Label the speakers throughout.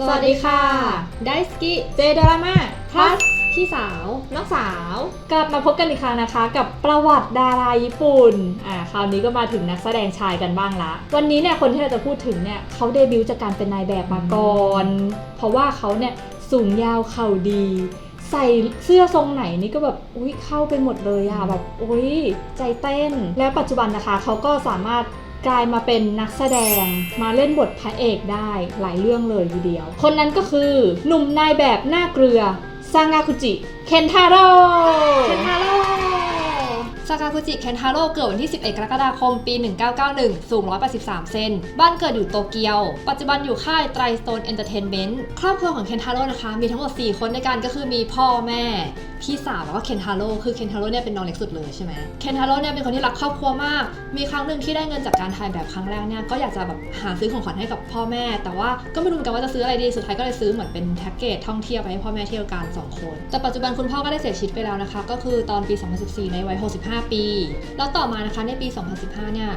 Speaker 1: สวัสดีค่ะ ไดสกิ
Speaker 2: เจดราม่า
Speaker 1: plus พี่สาว
Speaker 2: น้องสาว
Speaker 1: กลับมาพบกันอีกครั้งนะคะ กับประวัติดาราญี่ปุ่น อ่า คราวนี้ก็มาถึงนักแสดงชายกันบ้างละ วันนี้เนี่ยคนที่เราจะพูดถึงเนี่ยเขาเดบิวต์จากการเป็นนายแบบมาก่อน เพราะว่าเขาเนี่ยสูงยาวเข่าดี ใส่เสื้อทรงไหนนี่ก็แบบอุ้ยเข้าไปหมดเลยอะแบบอุ้ยใจเต้น แล้วปัจจุบันนะคะเขาก็สามารถ กลายมาเป็นนักแสดงมาเล่นบทพระเอกได้หลายเรื่องเลยทีเดียว คนนั้นก็คือหนุ่มนายแบบหน้าเกลือซางาคุจิ เคนทาโร่
Speaker 2: เคนทาโร่ซากาคุจิ เคนทาโร่ เกิดวันที่ 11 กรกฎาคม ปี 1991 สูง 183 เซน บ้านเกิดอยู่โตเกียว ปัจจุบันอยู่ค่ายไตรสโตนเอนเตอร์เทนเมนต์ ครอบครัวของเคนทาโร่นะคะ มีทั้งหมด 4 คนในการก็คือมีพ่อแม่พี่สาวแล้วก็เคนทาโร่คือเคนทาโร่เนี่ยเป็นน้องเล็กสุดเลยใช่ไหมเคนทาโร่เนี่ยเป็นคนที่รักครอบครัวมาก มีครั้งหนึ่งที่ได้เงินจากการถ่ายแบบครั้งแรกเนี่ยก็อยากจะแบบหาซื้อของขวัญให้กับพ่อแม่ แต่ว่าก็ไม่รู้เหมือนกันว่าจะซื้ออะไรดีสุดท้ายก็เลยซื้อเหมือนเป็นแพ็กเกจท่องเที่ยวไปให้พ่อแม่เที่ยวกันสองคนแต่ปัจจุบันคุณพ่อก็ได้เสียชีวิตไปแล้วนะคะ ก็คือตอนปี 2014 ในวัย 65 ปี แล้วต่อมานะคะในปี 2015 เนี่ย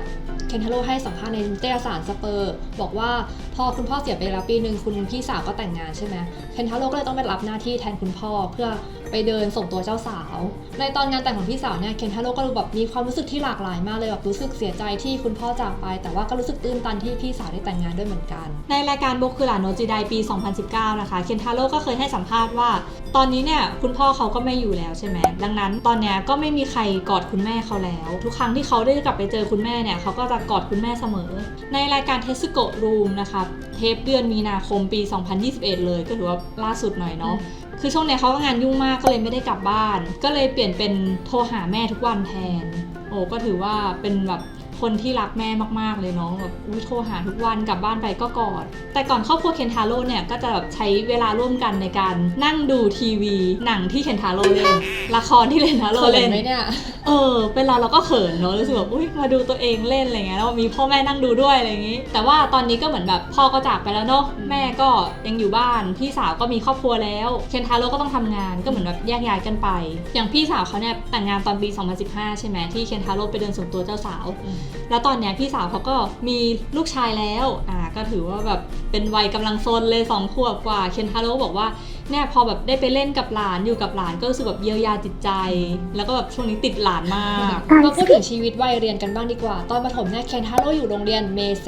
Speaker 2: เคนทาโร่ให้สัมภาษณ์ในนิตยสารสเปอร์ บอกว่าพอคุณพ่อเสียไปแล้วปีหนึ่งคุณพี่สาวก็แต่งงานใช่ไหมเคนทาโร่ก็เลยต้องไปรับหน้าที่แทนคุณพ่อเพื่อไปเดินส่งตัวเจ้าสาว ในตอนงานแต่งของพี่สาวเนี่ยเคนทาโร่ก็รู้แบบมีความรู้สึกที่หลากหลายมากเลยแบบรู้สึกเสียใจที่คุณพ่อจากไป แต่ว่าก็รู้สึกตื้นตันที่พี่สาวได้แต่งงานด้วยเหมือนกัน
Speaker 1: ในรายการโบคุระโนจิไดปี 2019 นะคะเคนทาโร่ก็เคยให้สัมภาษณ์ว่า ตอนนี้เนี่ยคุณพ่อเขาก็ไม่อยู่แล้วใช่ไหมดังนั้นตอนเนี้ยก็ไม่มีใครกอดคุณแม่เขาแล้ว ทุกครั้งที่เขาได้กลับไปเจอคุณแม่เนี่ยเขาก็จะกอดคุณแม่เสมอ ในรายการเทสโกรูมนะคะเทปเดือนมีนาคมปี 2021 เลยก็ถือว่าล่าสุดหน่อยเนาะคือช่วงเนี้ยเขาก็งานยุ่งมากก็เลยไม่ได้กลับบ้าน ก็เลยเปลี่ยนเป็นโทรหาแม่ทุกวันแทน โอ้ก็ถือว่าเป็นแบบ คนที่รักแม่มากๆเลยเนาะแบบอุ้ยโทรหาทุกวันกลับบ้านไปก็กอด แต่ก่อนครอบครัวเคนทาโร่เนี่ยก็จะแบบใช้เวลาร่วมกันในการนั่งดูทีวี หนังที่เคนทาโร่เล่นละครที่เคนทาโร่
Speaker 2: เขิ
Speaker 1: เล่
Speaker 2: น
Speaker 1: น
Speaker 2: ไหมเนี่ย
Speaker 1: เออเป็นเราเราก็เขินเนอะรู้สึกแบบอุ้ยมาดูตัวเองเล่นอะไรเงี้ยแล้วมีพ่อแม่นั่งดูด้วยอะไรอย่างงี้ แต่ว่าตอนนี้ก็เหมือนแบบพ่อก็จากไปแล้วเนาะ
Speaker 2: อืม
Speaker 1: แม่ก็ยังอยู่บ้านพี่สาวก็มีครอบครัวแล้วเคนทาโร่ก็ต้องทำงานก็เหมือนแบบแยกย้ายกันไป อย่างพี่สาวเขาเนี่ยแต่งงานตอนปี 2015 ใช่ไหมที่เคนทาโร่ไปเดินส่งตัวเจ้าสาวแล้วตอนเนี้ยพี่สาวเขาก็มีลูกชายแล้วอ่าก็ถือว่าแบบเป็นวัยกำลังโซนเลยสองขวบกว่าเคนทาโร่บอกว่า เนี่ยพอแบบได้ไปเล่นกับหลานอยู่กับหลานก็รู้สึกแบบเยียวยาจิตใจ แล้วก็แบบช่วงนี้ติดหลานมาก
Speaker 2: มาพูดถึงชีวิตวัยเรียนกันบ้างดีกว่า ตอนประถมเนี่ยเคนทาโร่อยู่โรงเรียนเมเซ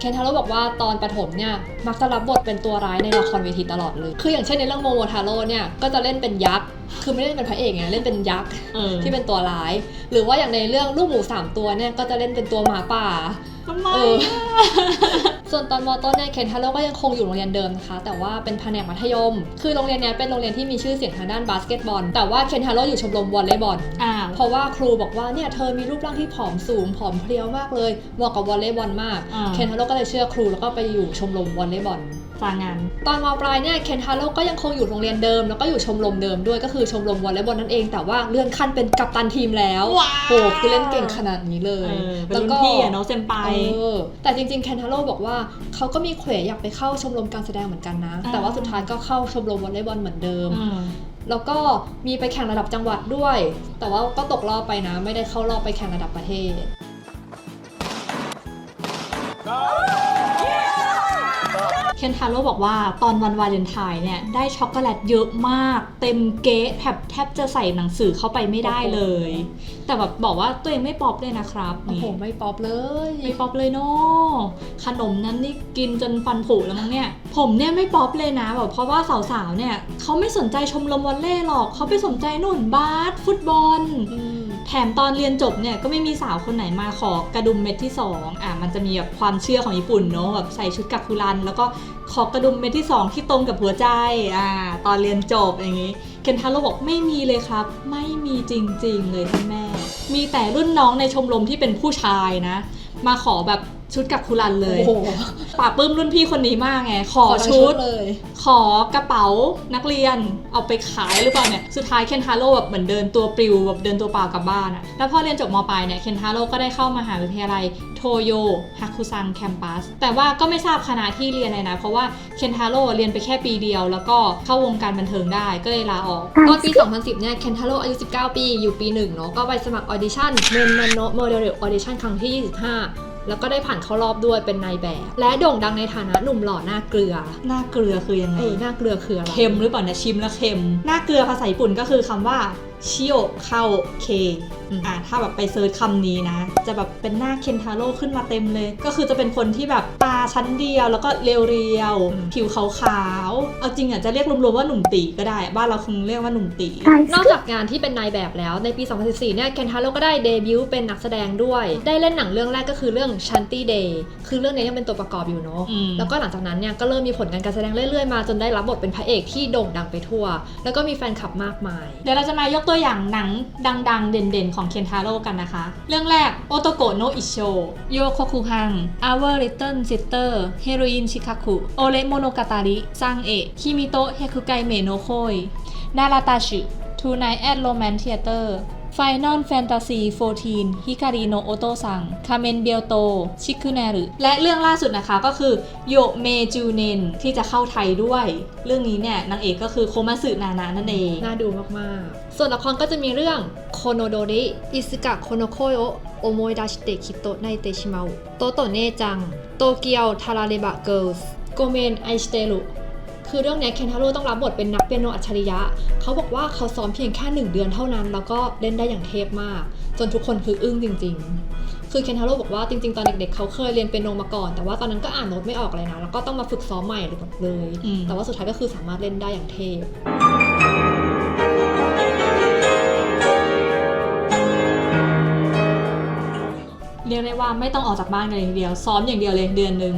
Speaker 2: เคนทาโร่บอกว่าตอนประถมเนี่ยมักจะรับบทเป็นตัวร้ายในละครเวทีตลอดเลย คืออย่างเช่นในเรื่องโมโมทาโร่เนี่ยก็จะเล่นเป็นยักษ์คือไม่ได้เล่นเป็นพระเอกไงเล่นเป็นยักษ์
Speaker 1: เออ
Speaker 2: ที่เป็นตัวร้าย หรือว่าอย่างในเรื่องลูกหมูสามตัวเนี่ยก็จะเล่นเป็นตัวหมาป่า
Speaker 1: ทำไม
Speaker 2: เออ
Speaker 1: อะ
Speaker 2: ส่วนตอนมต้นเนี่ยเคนทาโร่ก็ยังคงอยู่โรงเรียนเดิมนะคะ แต่ว่าเป็นแผนกมัธยม คือโรงเรียนเนี้ยเป็นโรงเรียนที่มีชื่อเสียงทางด้านบาสเกตบอล แต่ว่าเคนทาโร่อยู่ชมรมวอลเลย์บอล
Speaker 1: อ่า
Speaker 2: เพราะว่าครูบอกว่าเนี่ยเธอมีรูปร่างที่ผอมสูงผอมเพรียวมากเลยเหมาะกับวอลเลย์บอลมาก
Speaker 1: อ่า
Speaker 2: เคนทาโร่ก็เลยเชื่อครูแล้วก็ไปอยู่ชมรมวอลเลย์บอล
Speaker 1: ฟางงาน
Speaker 2: ตอนมปลายเนี่ยเคนทาโร่ก็ยังคงอยู่โรงเรียนเดิม แล้วก็อยู่ชมรมเดิมด้วยก็คือชมรมวอลเลย์บอลนั่นเอง แต่ว่าเลื่อนขั้นเป็นกัปตันทีมแล้ว
Speaker 1: ว้าว
Speaker 2: โหคือเล่นเก่งขนาดนี้เล
Speaker 1: เอย อเป็นรุ่นพี่อะเนาะเซมไป
Speaker 2: เออแต่จริงๆเคนทาโร่บอกว่าเขาก็มีเขวอยากไปเข้าชมรมการแสดงเหมือนกันนะ
Speaker 1: อ่า
Speaker 2: แต่ว่าสุดท้ายก็เข้าชมรมวอลเลย์บอลเหมือนเดิม
Speaker 1: อืม
Speaker 2: แล้วก็มีไปแข่งระดับจังหวัดด้วย แต่ว่าก็ตกรอบไปนะ ไม่ได้เข้ารอบไปแข่งระดับประเทศ
Speaker 1: คนทาโร่บอกว่าตอนวันวาเลนไทน์เนี่ยได้ช็อกโกแลตเยอะมาก เต็มเก๊ะแทบแทบจะใส่หนังสือเข้าไปไม่ได้เลย แต่แบบบอกว่าตัวเองไม่ป๊อปเลยนะครับ
Speaker 2: โอ้โห
Speaker 1: นี่
Speaker 2: ไม่ป๊อปเลย
Speaker 1: ไม่ป๊อปเลยเนาะขนมนั้นนี่กินจนฟันผุแล้วมั้งเนี่ย ผมเนี่ยไม่ป๊อปเลยนะแบบเพราะว่าสาวๆเนี่ยเขาไม่สนใจชมรมวอลเล่หรอกเขาไปสนใจนุ่นบาสฟุตบอล
Speaker 2: อืม
Speaker 1: แถมตอนเรียนจบเนี่ยก็ไม่มีสาวคนไหนมาขอกระดุมเม็ดที่2อะมันจะมีแบบความเชื่อของญี่ปุ่นเนาะแบบใส่ชุดกักคุรัน แล้วก็ขอกระดุมเม็ดที่ 2 ที่ตรงกับหัวใจอ่าตอนเรียนจบอย่างงี้เคนทาโร่บอกไม่มีเลยครับ ไม่มีจริงๆเลยท่านแม่ มีแต่รุ่นน้องในชมรมที่เป็นผู้ชายนะ มาขอแบบ ชุดกักคุรันเลย
Speaker 2: โอ้โห
Speaker 1: ป่าบปลื้มรุ่นพี่คนนี้มากไง ขอ
Speaker 2: ทั้ง
Speaker 1: ชุด
Speaker 2: เลย
Speaker 1: ขอกระเป๋านักเรียนเอาไปขายหรือเปล่าเนี่ย สุดท้ายเคนทาโร่แบบเหมือนเดินตัวปลิวแบบเดินตัวเปล่ากลับบ้านอะแล้วพอเรียนจบมปลายเนี่ย เคนทาโร่ก็ได้เข้ามหาวิทยาลัยโทโยฮาคุซังแคมปัส แต่ว่าก็ไม่ทราบคณะที่เรียนเลยนะ เพราะว่าเคนทาโร่เรียนไปแค่ปีเดียว แล้วก็เข้าวงการบันเทิงได้ ก็เลยลาออก
Speaker 2: ตอนปี 2010 เนี่ย เคนทาโร่อายุ 19 ปี อยู่ปีหนึ่งเนาะ ก็ไปสมัครออดิชั่นเมนแมนโนโมเดลออดิชั่นครั้งที่ 25 แล้วก็ได้ผ่านเข้ารอบด้วยเป็นนายแบบ และโด่งดังในฐานะหนุ่มหล่อหน้าเกลือ
Speaker 1: หน้าเกลือคือยังไง
Speaker 2: เออหน้าเกลือคืออะไร
Speaker 1: เค็มหรือเปล่าเนี่ยชิมแล้วเค็ม หน้าเกลือภาษาญี่ปุ่นก็คือคำว่าชิโอเข้าเค
Speaker 2: อืม
Speaker 1: อ่าถ้าแบบไปเซิร์ชคำนี้นะ จะแบบเป็นหน้าเคนทาโร่ขึ้นมาเต็มเลย ก็คือจะเป็นคนที่แบบตาชั้นเดียว แล้วก็เรียวๆ ผิวขาวๆ เอาจริงอะจะเรียกรวมๆว่าหนุ่มตีก็ได้ บ้านเราคงเรียกว่าหนุ่มตี
Speaker 2: นอกจากงานที่เป็นนายแบบแล้ว ในปี 2014 เนี่ย เคนทาโร่ก็ได้เดบิวต์เป็นนักแสดงด้วย ได้เล่นหนังเรื่องแรกก็คือเรื่อง Shanty Day คือเรื่องนี้ยังเป็นตัวประกอบอยู่เนาะ
Speaker 1: อืม
Speaker 2: แล้วก็หลังจากนั้นเนี่ยก็เริ่มมีผลงานการแสดงเรื่อยๆ มาจนได้รับบทเป็นพระเอกที่โด่งดังไปทั่ว แล้วก็มีแฟนคลับมากมาย
Speaker 1: เดี๋ยวเราจะมายกตัวอย่างหนังดัง ๆ เด่นๆของเคนทาโร่กันนะคะ เรื่องแรกโอโตโกโนอิโชโยโคคุฮัง Our Little Sister Heroine Shikaku โอเลโมโนกาตาริซังเอะคิมิโตะเฮคุไกเมโนโคยนาราตาชิทูไนแอดโรแมนเทเตอร์ Final Fantasy 14ฮิการิโนโอโตซังคาเมนเบียโตชิคุเนรุและเรื่องล่าสุดนะคะก็คือโยเมจูเนนที่จะเข้าไทยด้วย เรื่องนี้เนี่ยนางเอกก็คือโคมาสึนานะนั่นเอง
Speaker 2: น่าดูมาก ๆ ส่วนละครก็จะมีเรื่องโคโนโดริอิสกะโคโนโคโยโอโมยดัชเตคิโตไนเตชิมาอุโตโตเนจังโตเกียวทาราเรบะเกิลส์โกเมนไอสเตรุ คือเรื่องเนี้ยเคนทาโร่ต้องรับบทเป็นนักเปียโนอัจฉริยะ เขาบอกว่าเขาซ้อมเพียงแค่หนึ่งเดือนเท่านั้น แล้วก็เล่นได้อย่างเทพมาก จนทุกคนคืออึ้งจริง ๆ คือเคนทาโร่บอกว่าจริง ๆ ตอนเด็กๆเขาเคยเรียนเปียโนมาก่อน แต่ว่าตอนนั้นก็อ่านโน้ตไม่ออกเลยนะ แล้วก็ต้องมาฝึกซ้อมใหม่เลย
Speaker 1: อืม
Speaker 2: แต่ว่าสุดท้ายก็คือสามารถเล่นได้อย่างเทพ
Speaker 1: เรียกได้ว่าไม่ต้องออกจากบ้านกันเลยทีเดียว ซ้อมอย่างเดียวเลยเดือนหนึ่ง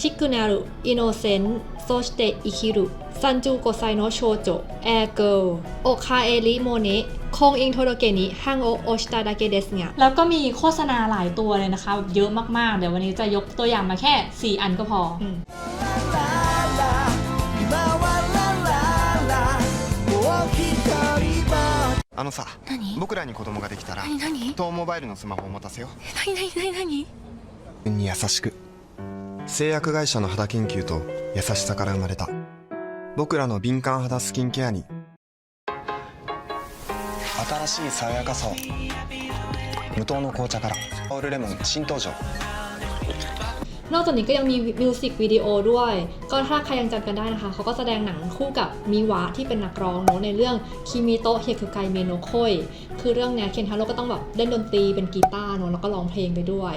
Speaker 2: ชิคุนารุอินโนเซนต์ โซสเตอิคิรุซันจูโกไซโนโชโจแอร์เกิลโอคาเอริโมเนะคงอิงโทโดเกนิฮังโอโอชิตาดาเกเดสเนี่ย
Speaker 1: แล้วก็มีโฆษณาหลายตัวเลยนะคะแบบเยอะมากๆ เดี๋ยววันนี้จะยกตัวอย่างมาแค่ 4 อันก็พออ
Speaker 2: ม
Speaker 3: あのさ
Speaker 4: 何
Speaker 3: 僕らに子供ができたら
Speaker 4: 何何
Speaker 3: 東モバイルのスマホを持たせよ
Speaker 4: 何何何何
Speaker 3: うに優しく 製薬会社の肌研究と優しさから生まれた僕らの敏感肌スキンケアに新しい爽やかさを無糖の紅茶からオールレモン新登場
Speaker 2: นอกจากนี้ก็ยังมีมิวสิกวิดีโอด้วย ก็ถ้าใครยังจำกันได้นะคะ เขาก็แสดงหนังคู่กับมิวะที่เป็นนักร้องเนอะในเรื่องคิมิโตะเฮคุไกเมโนโคยคือเรื่องเนี้ยเคนทาโร่ก็ต้องแบบเล่นดนตรีเป็นกีตาร์เนอะแล้วก็ร้องเพลงไปด้วย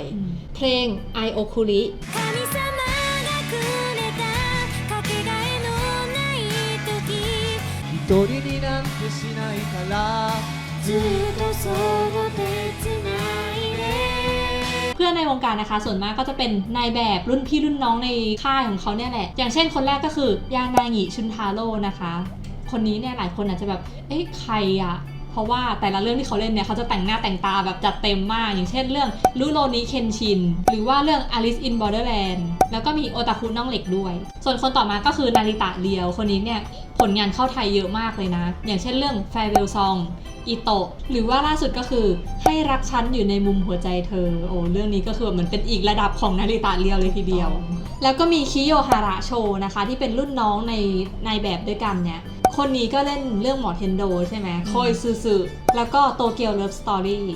Speaker 2: เพลงไอโอคุริ
Speaker 5: 一人になんてしないから
Speaker 4: ずっとその手つないで
Speaker 1: เพื่อนในวงการนะคะ ส่วนมากก็จะเป็นนายแบบรุ่นพี่รุ่นน้องในค่ายของเขาเนี่ยแหละ อย่างเช่นคนแรกก็คือยานางิชุนทาโร่นะคะ คนนี้เนี่ยหลายคนอาจจะแบบ เอ๊ะใครอะ เพราะว่าแต่ละเรื่องที่เขาเล่นเนี่ยเขาจะแต่งหน้าแต่งตาแบบจัดเต็มมาก อย่างเช่นเรื่องลุโรนิเคนชิน หรือว่าเรื่อง Alice in Borderland แล้วก็มีโอตาคุน้องเหล็กด้วย ส่วนคนต่อมาก็คือนาริตะเรียว คนนี้เนี่ยผลงานเข้าไทยเยอะมากเลยนะ อย่างเช่นเรื่อง Farewell Song อิโตะหรือว่าล่าสุดก็คือให้รักฉันอยู่ในมุมหัวใจเธอ โอ้เรื่องนี้ก็คือเหมือนเป็นอีกระดับของนาริตะเรียวเลยทีเดียว แล้วก็มีคิโยฮาระโชนะคะ ที่เป็นรุ่นน้องในในแบบด้วยกันเนี่ย คนนี้ก็เล่นเรื่องหมอเทนโดใช่ไหมโคยซูซูแล้วก็โตเกียวเลิฟสตอรี่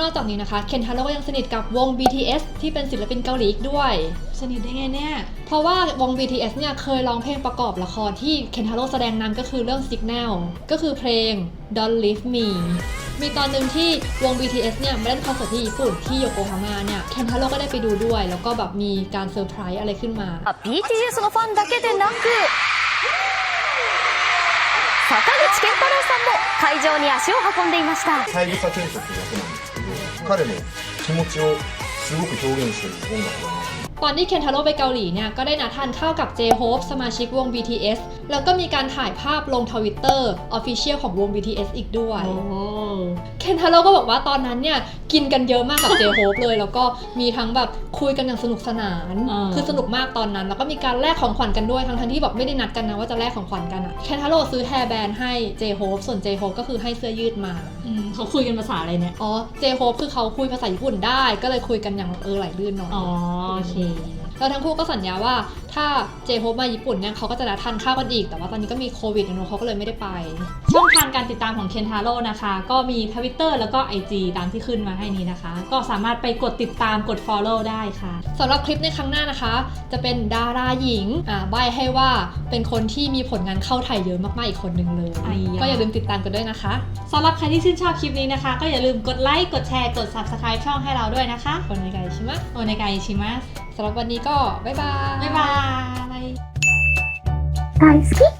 Speaker 2: นอกจากนี้นะคะ เคนทาโร่ก็ยังสนิทกับวง BTS ที่เป็นศิลปินเกาหลีอีกด้วย
Speaker 1: สนิทได้ไงเนี่ย
Speaker 2: เพราะว่าวง BTS เนี่ยเคยร้องเพลงประกอบละครที่เคนทาโร่แสดงนำก็คือเรื่อง Signal ก็คือเพลง Don't Leave Me มีตอนหนึ่งที่วง BTS เนี่ยมาเล่นคอนเสิร์ตที่ญี่ปุ่นที่โยโกฮาม่าเนี่ยเคนทาโร่ก็ได้ไปดูด้วย แล้วก็แบบมีการเซอร์ไพรส์อะไรขึ้นมา
Speaker 4: あ BTS のファンだけでなく 坂口健太郎さんも会場に足を運んでいました。
Speaker 6: 三枝健人っていう役なんですけど彼の気持ちをすごく表現してる音楽だなと
Speaker 2: ตอนที่เคนทาโร่ไปเกาหลีเนี่ยก็ได้นัดทานข้าวกับ J-Hope สมาชิกวง BTS แล้วก็มีการถ่ายภาพลงทวิตเตอร์ Official ของวง BTS อีกด้วย
Speaker 1: โอ้
Speaker 2: เคนทาโร่ก็บอกว่าตอนนั้นเนี่ยกินกันเยอะมากกับ J-Hope เลย แล้วก็มีทั้งแบบคุยกันอย่างสนุกสนาน
Speaker 1: อ่า
Speaker 2: คือสนุกมากตอนนั้น แล้วก็มีการแลกของขวัญกันด้วยทั้งๆที่แบบไม่ได้นัดกันนะว่าจะแลกของขวัญกันอะเคนทาโร่ซื้อแฮร์แบนด์ให้ J-Hope ส่วน J-Hope ก็คือให้เสื้อยืดมา
Speaker 1: อืมเขาคุยกันภาษาอะไรเนี่ย
Speaker 2: อ๋อ J-Hope คือเขาคุยภาษาญี่ปุ่นได้ ก็เลยคุยกันอย่างเออไหลลื่นหน่อย
Speaker 1: อ๋อโอเค
Speaker 2: แล้วทั้งคู่ก็สัญญาว่าถ้าเจโฮปมาญี่ปุ่นเนี่ยเขาก็จะนัดทานข้าวกันอีก แต่ว่าตอนนี้ก็มีโควิดนะเนอะเขาก็เลยไม่ได้ไป
Speaker 1: ช่องทางการติดตามของเคนทาโร่นะคะ ก็มี Twitter แล้วก็ IG ตามที่ขึ้นมาให้นี้นะคะ ก็สามารถไปกดติดตามกด Follow ได้ค่ะ
Speaker 2: สำหรับคลิปในครั้งหน้านะคะ จะเป็นดาราหญิงอ่าใบให้ว่าเป็นคนที่มีผลงานเข้าไทยเยอะมากๆอีกคนหนึ่งเลย
Speaker 1: ไอ้ยะ
Speaker 2: ก็อย่าลืมติดตามกันด้วยนะคะ
Speaker 1: สำหรับใครที่ชื่นชอบคลิปนี้นะคะ ก็อย่าลืมกดไลค์กดแชร์กด Subscribe ช่องให้เราด้วยนะคะ
Speaker 2: คนในไกชิมะ
Speaker 1: โอในกายชิมัส
Speaker 2: สำหรับวันนี้ก็บ๊ายบาย
Speaker 1: บ๊ายบาย
Speaker 4: 大好き